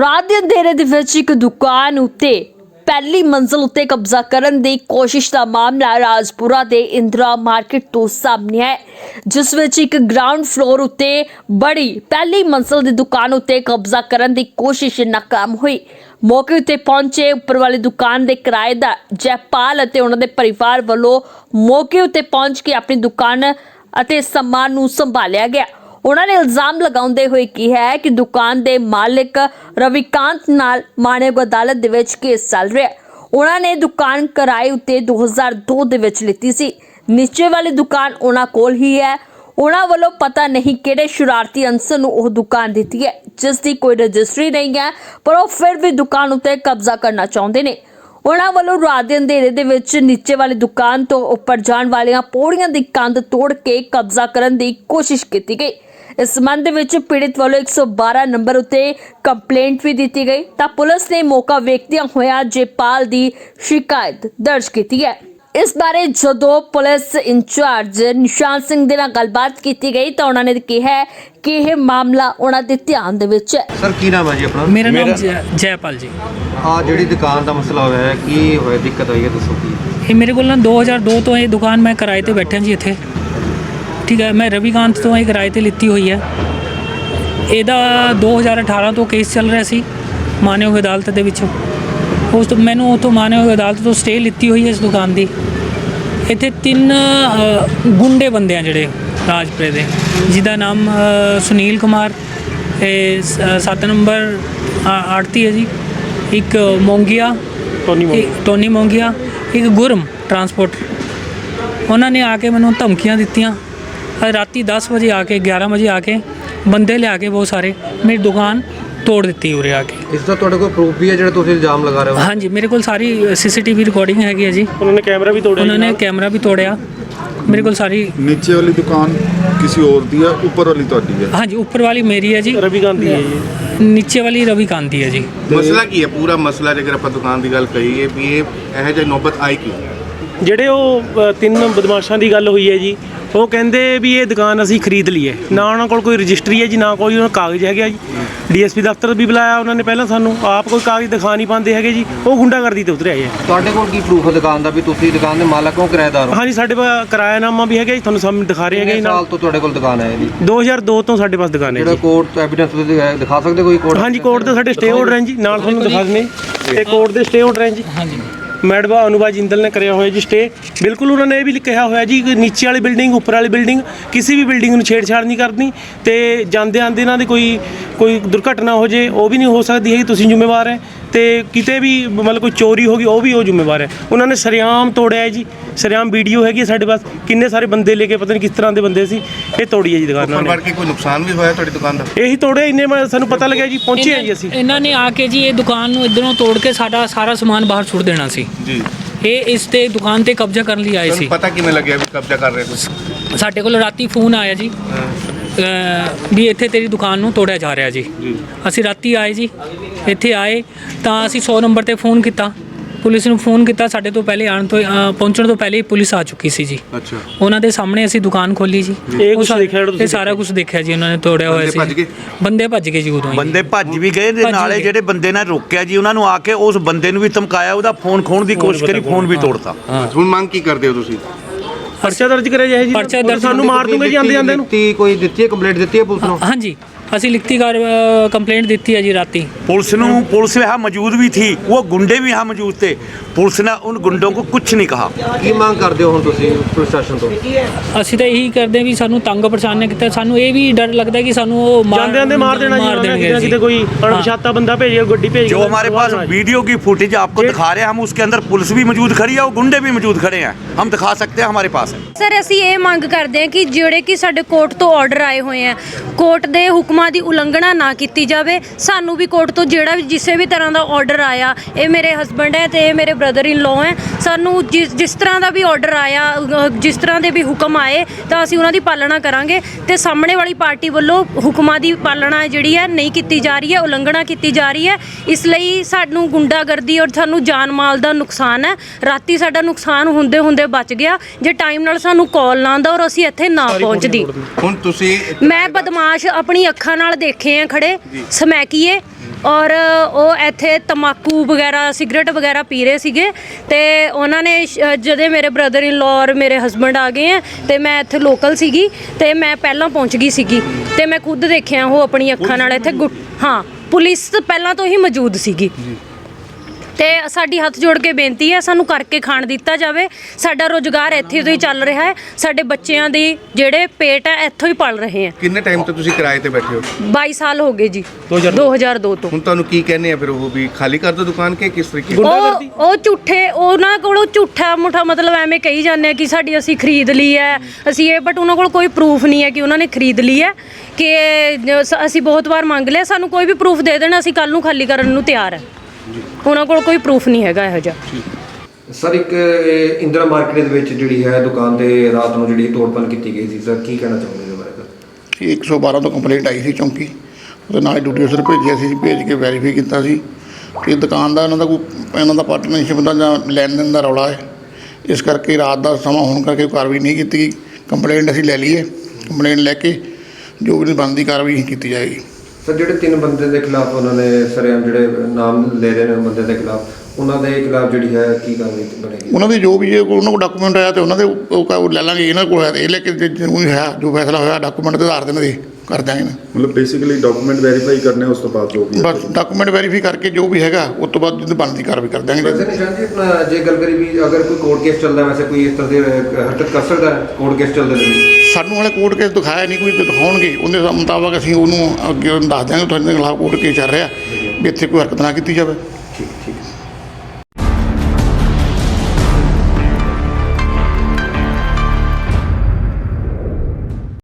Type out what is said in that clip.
ਰਾਤ ਦੇ ਅੰਧੇਰੇ ਦੇ ਵਿੱਚ ਇੱਕ ਦੁਕਾਨ ਉੱਤੇ ਪਹਿਲੀ ਮੰਜ਼ਲ ਉੱਤੇ ਕਬਜ਼ਾ ਕਰਨ ਦੀ ਕੋਸ਼ਿਸ਼ ਦਾ ਮਾਮਲਾ ਰਾਜਪੁਰਾ ਦੇ ਇੰਦਰਾ ਮਾਰਕੀਟ ਤੋਂ ਸਾਹਮਣੇ ਹੈ, ਜਿਸ ਵਿੱਚ ਇੱਕ ਗਰਾਊਂਡ ਫਲੋਰ ਉੱਤੇ ਬੜੀ ਪਹਿਲੀ ਮੰਜ਼ਲ ਦੀ ਦੁਕਾਨ ਉੱਤੇ ਕਬਜ਼ਾ ਕਰਨ ਦੀ ਕੋਸ਼ਿਸ਼ ਨਾਕਾਮ ਹੋਈ। ਮੌਕੇ ਉੱਤੇ ਪਹੁੰਚੇ ਉੱਪਰ ਵਾਲੀ ਦੁਕਾਨ ਦੇ ਕਿਰਾਏਦਾਰ ਜੈਪਾਲ ਅਤੇ ਉਹਨਾਂ ਦੇ ਪਰਿਵਾਰ ਵੱਲੋਂ ਮੌਕੇ ਉੱਤੇ ਪਹੁੰਚ ਕੇ ਆਪਣੀ ਦੁਕਾਨ ਅਤੇ ਸਮਾਨ ਨੂੰ ਸੰਭਾਲਿਆ ਗਿਆ। ਉਹਨਾਂ ਨੇ ਇਲਜ਼ਾਮ ਲਗਾਉਂਦੇ ਹੋਏ ਕਿਹਾ ਹੈ ਕਿ ਦੁਕਾਨ ਦੇ ਮਾਲਕ ਰਵਿਕਾਂਤ ਨਾਲ ਮਾਣਯੋਗ ਅਦਾਲਤ ਦੇ ਵਿੱਚ ਕੇਸ ਚੱਲ ਰਿਹਾ ਉਹਨਾਂ ਨੇ ਦੁਕਾਨ ਕਿਰਾਏ ਉੱਤੇ 2002 ਦੇ ਵਿੱਚ ਲਿੱਤੀ ਸੀ। ਨੀਚੇ ਵਾਲੀ ਦੁਕਾਨ ਉਹਨਾਂ ਕੋਲ ਹੀ ਹੈ। ਉਹਨਾਂ ਵੱਲੋਂ ਪਤਾ ਨਹੀਂ ਕਿਹੜੇ ਸ਼ਰਾਰਤੀ ਅਨਸਰ ਨੂੰ ਉਹ ਦੁਕਾਨ ਦਿੱਤੀ ਹੈ, ਜਿਸ ਦੀ ਕੋਈ ਰਜਿਸਟਰੀ ਨਹੀਂ ਹੈ, ਪਰ ਉਹ ਫਿਰ ਵੀ ਦੁਕਾਨ ਉੱਤੇ ਕਬਜ਼ਾ ਕਰਨਾ ਚਾਹੁੰਦੇ ਨੇ। ਉਹਨਾਂ ਵੱਲੋਂ ਰਾਤ ਦੇ ਅੰਧੇਰੇ ਦੇ ਵਿੱਚ ਨੀਚੇ ਵਾਲੀ ਦੁਕਾਨ ਤੋਂ ਉੱਪਰ ਜਾਣ ਵਾਲੀਆਂ ਪੌੜੀਆਂ ਦੀ ਕੰਧ ਤੋੜ ਕੇ ਕਬਜ਼ਾ ਕਰਨ ਦੀ ਕੋਸ਼ਿਸ਼ ਕੀਤੀ ਗਈ। ਇਸ ਸੰਬੰਧ ਵਿੱਚ ਪੀੜਿਤ ਵੱਲੋਂ 112 ਨੰਬਰ ਉੱਤੇ ਕੰਪਲੇਂਟ ਵੀ ਦਿੱਤੀ ਗਈ ਤਾਂ ਪੁਲਿਸ ਨੇ ਮੌਕਾ ਵੇਖਦਿਆਂ ਹੋਇਆਂ ਜੇਪਾਲ ਦੀ ਸ਼ਿਕਾਇਤ ਦਰਜ ਕੀਤੀ ਹੈ। ਇਸ ਬਾਰੇ ਜਦੋਂ ਪੁਲਿਸ ਇੰਚਾਰਜ ਨਿਸ਼ਾਨ ਸਿੰਘ ਦੇ ਨਾਲ ਗੱਲਬਾਤ ਕੀਤੀ ਗਈ ਤਾਂ ਉਹਨਾਂ ਨੇ ਕਿਹਾ ਕਿ ਇਹ ਮਾਮਲਾ ਉਹਨਾਂ ਦੇ ਧਿਆਨ ਦੇ ਵਿੱਚ ਹੈ। ਸਰ ਕੀ ਨਾਮ ਹੈ ਜੀ ਆਪਣਾ? ਮੇਰਾ ਨਾਮ ਜੈ- ਜੈਪਾਲ ਜੀ। ਆ ਜਿਹੜੀ ਦੁਕਾਨ ਦਾ ਮਸਲਾ ਹੋਇਆ ਹੈ ਕੀ ਹੋਇਆ ਦਿੱਕਤ ਆਈ ਹੈ ਦੱਸੋ ਕੀ? ਇਹ ਮੇਰੇ ਕੋਲ ਨਾ 2002 ਤੋਂ ਇਹ ਦੁਕਾਨ ਮੈਂ ਕਿਰਾਏ ਤੇ ਬੈਠਾ ਜੀ ਇੱਥੇ। ਠੀਕ ਹੈ ਮੈਂ ਰਵੀਕਾਂਤ ਤੋਂ ਇਹ ਕਿਰਾਏ ਤੇ ਲਿੱਤੀ ਹੋਈ ਹੈ। ਇਹਦਾ 2018 ਤੋਂ ਕੇਸ ਚੱਲ ਰਿਹਾ ਸੀ ਮਾਨਯੋਗ ਅਦਾਲਤ ਦੇ ਵਿੱਚ। ਉਸ ਤੋਂ ਮੈਨੂੰ ਉਥੋਂ ਮਾਨਯੋਗ ਅਦਾਲਤ ਤੋਂ ਸਟੇ ਲਿੱਤੀ ਹੋਈ ਹੈ ਇਸ ਦੁਕਾਨ ਦੀ। ਇੱਥੇ ਤਿੰਨ ਗੁੰਡੇ ਬੰਦੇ ਆ ਜਿਹੜੇ ਰਾਜਪੁਰੇ ਦੇ ਜਿਹਦਾ ਨਾਮ ਸੁਨੀਲ ਕੁਮਾਰ ਇਹ 7 ਨੰਬਰ ਆੜਤੀ ਹੈ ਜੀ। ਇੱਕ ਮੋਂਗੀਆ ਟੋਨੀ ਟੋਨੀ ਮੋਂਗੀਆ ਇੱਕ ਗੁਰਮ ਟਰਾਂਸਪੋਰਟ ਉਹਨਾਂ ਨੇ ਆ ਕੇ ਮੈਨੂੰ ਧਮਕੀਆਂ ਦਿੱਤੀਆਂ। ਰਾਤੀ 10 ਵਜੇ ਆ ਕੇ 11 ਵਜੇ ਆ ਕੇ ਬੰਦੇ ਲਿਆ ਕੇ ਬਹੁਤ ਸਾਰੇ ਮੇਰੀ ਦੁਕਾਨ ਤੋੜ ਦਿੱਤੀ ਉਰੇ ਆ ਕੇ। ਇਸ ਦਾ ਤੁਹਾਡੇ ਕੋਲ ਪ੍ਰੂਫ ਵੀ ਹੈ ਜਿਹੜਾ ਤੁਸੀਂ ਇਲਜ਼ਾਮ ਲਗਾ ਰਹੇ ਹੋ? ਹਾਂਜੀ ਮੇਰੇ ਕੋਲ ਸਾਰੀ ਸੀਸੀਟੀਵੀ ਰਿਕਾਰਡਿੰਗ ਹੈਗੀ ਹੈ ਜੀ। ਉਹਨਾਂ ਨੇ ਕੈਮਰਾ ਵੀ ਤੋੜਿਆ ਉਹਨਾਂ ਨੇ ਕੈਮਰਾ ਵੀ ਤੋੜਿਆ। ਮੇਰੇ ਕੋਲ ਸਾਰੀ ਨੀਚੇ ਵਾਲੀ ਦੁਕਾਨ ਕਿਸੇ ਹੋਰ ਦੀ ਹੈ ਉੱਪਰ ਵਾਲੀ ਤੁਹਾਡੀ ਹੈ? ਹਾਂਜੀ ਉੱਪਰ ਵਾਲੀ ਮੇਰੀ ਹੈ ਜੀ। ਰਵੀ ਗਾਂਧੀ ਹੈ ਜੀ। ਨੀਚੇ ਵਾਲੀ ਰਵੀ ਕਾਂਤੀ ਹੈ ਜੀ। ਮਸਲਾ ਕੀ ਹੈ? ਪੂਰਾ ਮਸਲਾ ਜੇਕਰ ਆਪਾਂ ਦੁਕਾਨ ਦੀ ਗੱਲ ਕਰੀਏ ਵੀ ਇਹ ਇਹੋ ਜਿਹੀ ਨੌਬਤ ਆਈ ਕਿਉਂ? ਜਿਹੜੇ ਉਹ ਤਿੰਨ ਬਦਮਾਸ਼ਾਂ ਦੀ ਗੱਲ ਹੋਈ ਹੈ ਜੀ ਉਹ ਕਹਿੰਦੇ ਵੀ ਇਹ ਦੁਕਾਨ ਅਸੀਂ ਖਰੀਦ ਲਈ ਹੈ ਨਾ ਉਹਨਾਂ ਕੋਲ ਕੋਈ ਰਜਿਸਟਰੀ ਹੈ ਜੀ ਨਾ ਕੋਈ ਉਹਨਾਂ ਕਾਗਜ਼ ਹੈਗਾ ਜੀ। ਡੀਐਸਪੀ ਦਫ਼ਤਰ ਵੀ ਬੁਲਾਇਆ ਉਹਨਾਂ ਨੇ ਪਹਿਲਾਂ ਸਾਨੂੰ। ਆਪ ਕੋਈ ਕਾਗਜ਼ ਦਿਖਾ ਨਹੀਂ ਪਾਉਂਦੇ ਹੈਗੇ ਜੀ। ਉਹ ਗੁੰਡਾਗਰਦੀ ਤੇ ਉਤਰੇ ਆਏ ਹੈ ਤੁਹਾਡੇ ਕੋਲ ਕੀ ਪ੍ਰੂਫ ਹੈ ਦੁਕਾਨ ਦਾ ਵੀ ਤੁਸੀਂ ਦੁਕਾਨ ਦੇ ਮਾਲਕ ਹੋ ਕਿਰਾਏਦਾਰ ਹੋ? ਹਾਂਜੀ ਸਾਡੇ ਕੋਲ ਕਿਰਾਇਆਨਾਮਾ ਵੀ ਹੈਗਾ ਜੀ ਤੁਹਾਨੂੰ ਸਾਹਮਣੇ ਦਿਖਾ ਰਹੇ ਹੈਗੇ ਕਿੰਨੇ ਜੀ ਨਾਲ। ਸਾਲ ਤੋਂ ਤੁਹਾਡੇ ਕੋਲ ਦੁਕਾਨ ਹੈ ਇਹਦੀ? 2002 ਤੋਂ ਸਾਡੇ ਪਾਸ ਦੁਕਾਨ ਹੈ ਜਿਹੜਾ ਜੀ। ਕੋਰਟ ਐਵੀਡੈਂਸ ਤੁਸੀਂ ਦਿਖਾ ਸਕਦੇ ਕੋਈ ਕੋਰਟ ਹਾਂਜੀ ਕੋਰਟ ਦੇ ਸਾਡੇ ਸਟੇ ਆਰਡਰ ਹੈ ਜੀ। ਨਾਲ ਤੁਹਾਨੂੰ ਦਿਖਾ ਦਿੰਦੇ ਇਹ ਕੋਰਟ ਦੇ ਸਟੇ ਆਰਡਰ ਹੈ ਜੀ। ਹਾਂਜੀ। ਮੈਡਵਾ ਅਨੁਭਾ ਜਿੰਦਲ ਨੇ ਕਰਿਆ ਹੋਇਆ ਜੀ ਸਟੇ। ਬਿਲਕੁਲ ਉਹਨਾਂ ਨੇ ਇਹ ਵੀ ਕਿਹਾ ਹੋਇਆ ਜੀ ਕਿ ਨੀਚੇ ਵਾਲੀ ਬਿਲਡਿੰਗ, ਉੱਪਰ ਵਾਲੀ ਬਿਲਡਿੰਗ, ਕਿਸੇ ਵੀ ਬਿਲਡਿੰਗ ਨੂੰ ਛੇੜਛਾੜ ਨਹੀਂ ਕਰਨੀ ਤੇ ਜਾਂਦੇ ਆਂਦੇ ਇਹਨਾਂ ਦੀ ਕੋਈ ਕੋਈ ਦੁਰਘਟਨਾ ਹੋ ਜੇ, ਉਹ ਵੀ ਨਹੀਂ ਹੋ ਸਕਦੀ ਹੈ ਤੁਸੀਂ ਜ਼ਿੰਮੇਵਾਰ ਹੈ। ਤੇ ਕਿਤੇ ਵੀ ਮਤਲਬ ਕੋਈ ਚੋਰੀ ਹੋ ਗਈ ਉਹ ਵੀ ਉਹ ਜ਼ਿੰਮੇਵਾਰ ਹੈ। ਉਹਨਾਂ ਨੇ ਸਰਿਆਮ ਤੋੜਿਆ ਹੈ ਜੀ। ਸਰਿਆਮ ਵੀਡੀਓ ਹੈਗੀ ਹੈ ਸਾਡੇ ਪਾਸ। ਕਿੰਨੇ ਸਾਰੇ ਬੰਦੇ ਲੈ ਕੇ ਪਤਾ ਨਹੀਂ ਕਿਸ ਤਰ੍ਹਾਂ ਦੇ ਬੰਦੇ ਸੀ। ਇਹ ਤੋੜੀ ਹੈ ਜੀ ਦੁਕਾਨ ਉਹਨਾਂ ਵੜ ਨੇ ਕੇ ਕੋਈ ਨੁਕਸਾਨ ਵੀ ਹੋਇਆ ਤੁਹਾਡੀ ਦੁਕਾਨ ਦਾ? ਇਹੀ ਤੋੜਿਆ ਇੰਨੇ ਮੈਂ- ਸਾਨੂੰ ਪਤਾ ਲੱਗਿਆ ਜੀ ਪਹੁੰਚੇ ਹਾਂ ਜੀ ਅਸੀਂ। ਇਹਨਾਂ ਨੇ ਆ ਕੇ ਜੀ ਇਹ ਦੁਕਾਨ ਨੂੰ ਇਧਰੋਂ ਤੋੜ ਕੇ ਸਾਡਾ ਸਾਰਾ ਸਮਾਨ ਬਾਹਰ ਸੁੱਟ ਦੇਣਾ ਸੀ। ਜੀ। ਇਹ ਇਸ ਤੇ ਦੁਕਾਨ ਤੇ ਕਬਜ਼ਾ ਕਰਨ ਲਈ ਆਏ ਤੁਹਾਨੂੰ ਸੀ। ਪਤਾ ਕਿਵੇਂ ਲੱਗਿਆ ਵੀ ਕਬਜ਼ਾ ਕਰ ਰਹੇ ਕੁਝ ਸਾਡੇ ਕੋਲ ਰਾਤੀ ਫੋਨ ਆਇਆ ਜੀ। ਅ, ਵੀ ਇੱਥੇ ਤੇਰੀ ਦੁਕਾਨ ਨੂੰ ਤੋੜਿਆ ਜਾ ਰਿਹਾ ਜੀ। ਅਸੀਂ ਰਾਤੀ ਆਏ ਜੀ ਇੱਥੇ ਆਏ ਤਾਂ ਅਸੀਂ 100 ਨੰਬਰ ਤੇ ਫੋਨ ਕੀਤਾ। ਪੁਲਿਸ ਨੂੰ ਫੋਨ ਕੀਤਾ ਸਾਡੇ ਤੋਂ ਪਹਿਲੇ ਆਉਣ ਤੋਂ ਪਹੁੰਚਣ ਤੋਂ ਪਹਿਲੇ ਹੀ ਪੁਲਿਸ ਆ ਚੁੱਕੀ ਸੀ ਜੀ। ਅੱਛਾ। ਉਹਨਾਂ ਦੇ ਸਾਹਮਣੇ ਅਸੀਂ ਦੁਕਾਨ ਖੋਲੀ ਜੀ। ਇਹ ਉਹ ਕੁਛ ਸਾ- ਦੇਖਿਆ ਜਿਹੜਾ ਤੁਸੀਂ ਇਹ ਸਾਰਾ ਕੁਝ ਦੇਖਿਆ ਜੀ ਉਹਨਾਂ ਨੇ ਤੋੜਿਆ ਹੋਇਆ ਬੰਦੇ ਸੀ। ਭੱਜ ਗਏ? ਬੰਦੇ ਭੱਜ ਗਏ ਜੀ ਉਦੋਂ ਹੀ। ਬੰਦੇ ਭੱਜ ਵੀ ਗਏ ਤੇ ਭੱਜ ਨਾਲੇ। ਜਿਹੜੇ ਬੰਦੇ ਨੇ ਰੋਕਿਆ ਜੀ ਉਹਨਾਂ ਨੂੰ ਆ ਕੇ ਉਸ ਬੰਦੇ ਨੂੰ ਵੀ ਧਮਕਾਇਆ ਉਹਦਾ ਫੋਨ ਖੋਣ ਦੀ ਕੋਸ਼ਿਸ਼ ਕਰੀ ਫੋਨ ਵੀ ਤੋੜਤਾ। ਹੁਣ ਮੰਗ ਕੀ ਕਰਦੇ ਹੋ ਤੁਸੀਂ? ਪਰਚਾ ਦਰਜ ਕਰਿਆ ਜਾਏ ਜੀ? ਪਰਚਾ ਦਰਜ ਸਾਨੂੰ ਮਾਰ ਦੂੰਗੇ ਜੀ ਆਂਦੇ ਆਂਦੇ ਨੂੰ? ਦਿੱਤੀ ਕੋਈ ਦਿੱਤੀ ਹੈ ਕੰਪਲੇਂਟ ਦਿੱਤੀ ਹੈ ਪੁਲਿਸ ਨੂੰ? ਹਾਂਜੀ। ਅਸੀਂ ਲਿਖਤੀ ਕਾਰ ਕੰਪਲੇਂਟ ਦਿੱਤੀ ਹੈ ਜੀ ਰਾਤੀ पुलिस ਨੂੰ पुलिस यहाँ मौजूद भी थी वो गुंडे भी यहाँ मौजूद थे पुलिस ने उन गुंडों को कुछ नहीं कहा ਕੀ ਮੰਗ ਕਰਦੇ ਹੋ ਹੁਣ ਤੁਸੀਂ ਪ੍ਰਸ਼ਾਸਨ ਤੋਂ ਅਸੀਂ ਤਾਂ ਇਹੀ ਕਰਦੇ ਹਾਂ ਵੀ ਸਾਨੂੰ ਤੰਗ ਪਰੇਸ਼ਾਨ ਕੀਤਾ ਸਾਨੂੰ ਇਹ ਵੀ ਡਰ ਲੱਗਦਾ ਕਿ ਸਾਨੂੰ ਉਹ ਮਾਰ ਜਾਂਦੇ ਆਂਦੇ ਮਾਰ ਦੇਣਾ ਜੀ ਉਹਨਾਂ ਨੇ, ਕਿਤੇ ਨਾ ਜੀ। ਕਿਤੇ ਕੋਈ ਅਣਪਛਾਤਾ ਬੰਦਾ ਭੇਜੇ ਗੱਡੀ ਭੇਜ जो हमारे पास वीडियो की फुटेज आपको ये- दिखा रहे हैं हम उसके अंदर पुलिस भी मौजूद खड़ी है और गुंडे भी मौजूद खड़े हैं हम दिखा सकते हैं हमारे पास है ਸਰ ਅਸੀਂ ਇਹ ਮੰਗ ਕਰਦੇ ਹਾਂ ਕਿ ਜਿਹੜੇ ਕਿ ਸਾਡੇ ਕੋਰਟ ਤੋਂ ਆਰਡਰ ਆਏ ਹੋਏ ਆ ਕੋਰਟ ਦੇ ਹੁਕਮਾਂ ਦੀ ਉਲੰਘਣਾ ਨਾ ਕੀਤੀ ਜਾਵੇ। ਸਾਨੂੰ ਵੀ ਕੋਰਟ ਤੋਂ ਜਿਹੜਾ ਵੀ ਜਿਸੇ ਵੀ ਤਰ੍ਹਾਂ ਦਾ ਆਰਡਰ ਆਇਆ ਇਹ ਮੇਰੇ ਹਸਬੰਡ ਹੈ ਤੇ ਇਹ ਮੇਰੇ ਬ੍ਰਦਰ ਇਨ ਲਾਅ ਹੈ। ਸਾਨੂੰ ਜਿਸ ਜਿਸ ਤਰ੍ਹਾਂ ਦਾ ਵੀ ਆਰਡਰ ਆਇਆ ਅ, ਜਿਸ ਤਰ੍ਹਾਂ ਦੇ ਵੀ ਹੁਕਮ ਆਏ ਤਾਂ ਅਸੀਂ ਉਹਨਾਂ ਦੀ ਪਾਲਣਾ ਕਰਾਂਗੇ ਤੇ ਸਾਹਮਣੇ ਵਾਲੀ ਪਾਰਟੀ ਵੱਲੋਂ ਹੁਕਮਾਂ ਦੀ ਪਾਲਣਾ ਜਿਹੜੀ ਹੈ ਨਹੀਂ ਕੀਤੀ ਜਾ ਰਹੀ ਹੈ ਉਲੰਘਣਾ ਕੀਤੀ ਜਾ ਰਹੀ ਹੈ। ਇਸ ਲਈ ਸਾਨੂੰ ਗੁੰਡਾਗਰਦੀ ਔਰ ਸਾਨੂੰ ਜਾਨ ਮਾਲ ਦਾ ਨੁਕਸਾਨ ਹੈ। ਰਾਤੀ ਸਾਡਾ ਨੁਕਸਾਨ ਹੁੰਦੇ ਹੁੰਦੇ ਬਚ ਗਿਆ। ਜੇ ਟਾਈਮ ਨਾਲ ਸਾਨੂੰ ਕਾਲ ਨਾ ਆਉਂਦਾ ਔਰ ਅਸੀਂ ਇੱਥੇ ਨਾ ਪਹੁੰਚਦੀ। ਹੁਣ ਤੁਸੀਂ ਮੈਂ ਬਦਮਾਸ਼ ਆਪਣੀ ਅੱਖਾਂ ਅੱਖਾਂ ਨਾਲ ਦੇਖੇ ਆ ਖੜੇ ਸਮੈਕੀਏ। ਔਰ ਉਹ ਇੱਥੇ ਤਮਾਕੂ ਵਗੈਰਾ ਸਿਗਰਟ ਵਗੈਰਾ ਪੀ ਰਹੇ ਸੀਗੇ। ਤੇ ਉਹਨਾਂ ਨੇ ਜਦੇ ਮੇਰੇ ਬ੍ਰਦਰ ਇਨ ਲਾਅ ਔਰ ਮੇਰੇ ਹਸਬੰਡ ਆ ਗਏ ਆ ਤੇ ਮੈਂ ਇੱਥੇ ਲੋਕਲ ਸੀਗੀ ਤੇ ਮੈਂ ਪਹਿਲਾਂ ਪਹੁੰਚ ਗਈ ਸੀਗੀ। ਤੇ ਮੈਂ ਖੁਦ ਦੇਖਿਆ ਉਹ ਆਪਣੀ ਅੱਖਾਂ ਨਾਲ ਇੱਥੇ ਗੁ- ਹਾਂ ਪੁਲਿਸ ਪਹਿਲਾਂ ਤੋਂ ਹੀ ਮੌਜੂਦ ਸੀਗੀ। ਤੇ ਸਾਡੀ ਹੱਥ ਜੋੜ ਕੇ ਬੇਨਤੀ ਹੈ ਸਾਨੂੰ ਕਰਕੇ ਖਾਣ ਦਿੱਤਾ ਜਾਵੇ। ਸਾਡਾ ਰੋਜ਼ਗਾਰ ਇੱਥੇ ਤੋਂ ਹੀ ਚੱਲ ਰਿਹਾ ਹੈ। ਸਾਡੇ ਬੱਚਿਆਂ ਦੀ ਜਿਹੜੇ ਪੇਟ ਹੈ ਇੱਥੋਂ ਹੀ ਪਲ ਰਹੇ ਹੈ। ਕਿੰਨੇ ਟਾਈਮ ਤੋਂ ਤੁਸੀਂ ਕਿਰਾਏ ਤੇ ਬੈਠੇ ਹੋ? 22 ਸਾਲ ਹੋ ਗਏ ਜੀ। 2002 ਤੋਂ। ਹੁਣ ਤੁਹਾਨੂੰ ਕੀ ਕਹਿੰਦੇ ਆ ਫਿਰ ਉਹ ਵੀ ਖਾਲੀ ਕਰ ਦਿਓ ਦੁਕਾਨ ਕਿ ਕਿਸ ਤਰੀਕੇ? ਉਹ ਉਹ ਝੂਠੇ ਉਹਨਾਂ ਕੋਲੋਂ ਝੂਠਾ ਮੁੱਠਾ ਮਤਲਬ ਐਵੇਂ ਕਹੀ ਜਾਂਦੇ ਆ ਕਿ ਸਾਡੀ ਅਸੀਂ ਖਰੀਦ ਲਈ ਹੈ। ਅਸੀਂ ਇਹ ਬਟ ਉਹਨਾਂ ਕੋਲ ਕੋਈ ਪ੍ਰੂਫ ਨਹੀਂ ਹੈ ਕਿ ਉਹਨਾਂ ਨੇ ਖਰੀਦ ਲਈ ਹੈ ਕਿ ਅਸੀਂ ਬਹੁਤ ਵਾਰ ਮੰਗ ਲਿਆ। ਸਾਨੂੰ ਕੋਈ ਵੀ ਪ੍ਰੂਫ ਦੇ ਦੇਣ ਅਸੀਂ ਕੱਲ ਨੂੰ ਖਾਲੀ ਕਰਨ ਨੂੰ ਤਿਆਰ ਹੈ। ਉਹਨਾਂ ਕੋਲ ਕੋਈ ਪ੍ਰੂਫ ਨਹੀਂ ਹੈਗਾ ਇਹੋ ਜਿਹਾ। ਸਰ ਇੱਕ ਇਹ ਇੰਦਰਾ ਮਾਰਕੀਟ ਦੇ ਵਿੱਚ ਜਿਹੜੀ ਹੈ ਦੁਕਾਨ ਦੇ ਰਾਤ ਨੂੰ ਜਿਹੜੀ ਤੋੜਪਨ ਕੀਤੀ ਗਈ ਸੀ ਸਰ ਕੀ ਕਹਿਣਾ ਚਾਹੁੰਦੇ ਇਹਦੇ ਬਾਰੇ? ਸਰ ਕਿ 112 ਤੋਂ ਕੰਪਲੇਂਟ ਆਈ ਸੀ ਚੌਂਕੀ। ਉਹਦੇ ਨਾਲ ਡਿਊਟੀ ਅਫਸਰ ਭੇਜਿਆ ਸੀ ਭੇਜ ਕੇ ਵੈਰੀਫਾਈ ਕੀਤਾ ਸੀ ਕਿ ਦੁਕਾਨ ਦਾ ਇਹਨਾਂ ਦਾ ਕੋਈ ਇਹਨਾਂ ਦਾ ਪਾਰਟਨਰਸ਼ਿਪ ਦਾ ਜਾਂ ਲੈਣ ਦੇਣ ਦਾ ਰੌਲਾ ਹੈ। ਇਸ ਕਰਕੇ ਰਾਤ ਦਾ ਸਮਾਂ ਹੋਣ ਕਰਕੇ ਕੋਈ ਕਾਰਵਾਈ ਨਹੀਂ ਕੀਤੀ ਗਈ। ਕੰਪਲੇਂਟ ਅਸੀਂ ਲੈ ਲਈ ਹੈ। ਕੰਪਲੇਂਟ ਲੈ ਕੇ ਜੋ ਵੀ ਬਣਦੀ ਕਾਰਵਾਈ ਕੀਤੀ ਜਾਏਗੀ। ਸਰ, ਜਿਹੜੇ ਤਿੰਨ ਬੰਦੇ ਦੇ ਖਿਲਾਫ ਉਹਨਾਂ ਨੇ ਸਰੇਆਮ ਜਿਹੜੇ ਨਾਮ ਲੈ ਰਹੇ ਨੇ ਬੰਦੇ ਦੇ ਖਿਲਾਫ, ਉਹਨਾਂ ਦੇ ਖਿਲਾਫ ਜਿਹੜੀ ਹੈ, ਕੀ ਕਾਰਵਾਈ ਬਣੇਗੀ? ਉਹਨਾਂ ਦੇ ਜੋ ਵੀ ਜੇ ਉਹਨਾਂ ਕੋਲ ਡਾਕੂਮੈਂਟ ਆਇਆ ਤੇ ਉਹਨਾਂ ਦੇ ਉਹ ਉਹ ਲੈ ਲਾਂਗੇ, ਇਹਨਾਂ ਕੋਲ ਹੈ ਤੇ ਇਹ ਲੈ ਕੇ ਜੇ ਜੋ ਹੈ, ਜੋ ਫੈਸਲਾ ਹੋਇਆ ਡਾਕੂਮੈਂਟ ਦੇ ਆਧਾਰ ਤੇ ਇਹਨਾਂ ਦੇ। ਕਰ ਦਿਆਂਗੇ ਨਾ। ਮਤਲਬ ਬੇਸਿਕਲੀ ਡਾਕੂਮੈਂਟ ਵੈਰੀਫਾਈ ਕਰਨੇ ਉਸ ਤੋਂ ਬਾਅਦ ਜੋ ਵੀ ਹੈ। ਬਸ ਡਾਕੂਮੈਂਟ ਵੈਰੀਫਾਈ ਕਰਕੇ ਜੋ ਵੀ ਹੈਗਾ ਉਸ ਤੋਂ ਬਾਅਦ ਜਿੱਦ ਬਣਦੀ ਕਾਰਵਾਈ ਕਰ ਵੈਸੇ ਨਿਸ਼ਾਨ ਜੀ ਆਪਣਾ ਜੇ ਗੱਲ ਕਰੀ ਵੀ ਅਗਰ ਕੋਈ ਕੋਰਟ ਕੇਸ ਚੱਲਦਾ ਵੈਸੇ ਕੋਈ ਇਸ ਤਰ੍ਹਾਂ ਦੀ ਅਹ, ਹਰਕਤ ਕਰ ਸਕਦਾ ਕੋਰਟ ਕੇਸ ਚੱਲਦੇ ਨੇ? ਵੀ? ਸਾਨੂੰ ਵਾਲੇ ਕੋਰਟ ਕੇਸ ਦਿਖਾਇਆ ਨਹੀਂ ਕੋਈ ਤੇ ਦਿਖਾਉਣਗੇ। ਉਹਦੇ ਮੁਤਾਬਕ ਅਸੀਂ ਉਹਨੂੰ ਅੱਗੇ ਦੱਸ ਦਿਆਂਗੇ ਤੁਹਾਡੇ ਖਿਲਾਫ ਕੋਰਟ ਕੇਸ ਚੱਲ ਰਿਹਾ। ਵੀ ਇੱਥੇ ਕੋਈ ਹਰਕਤ ਨਾ ਕੀਤੀ ਜਾਵੇ।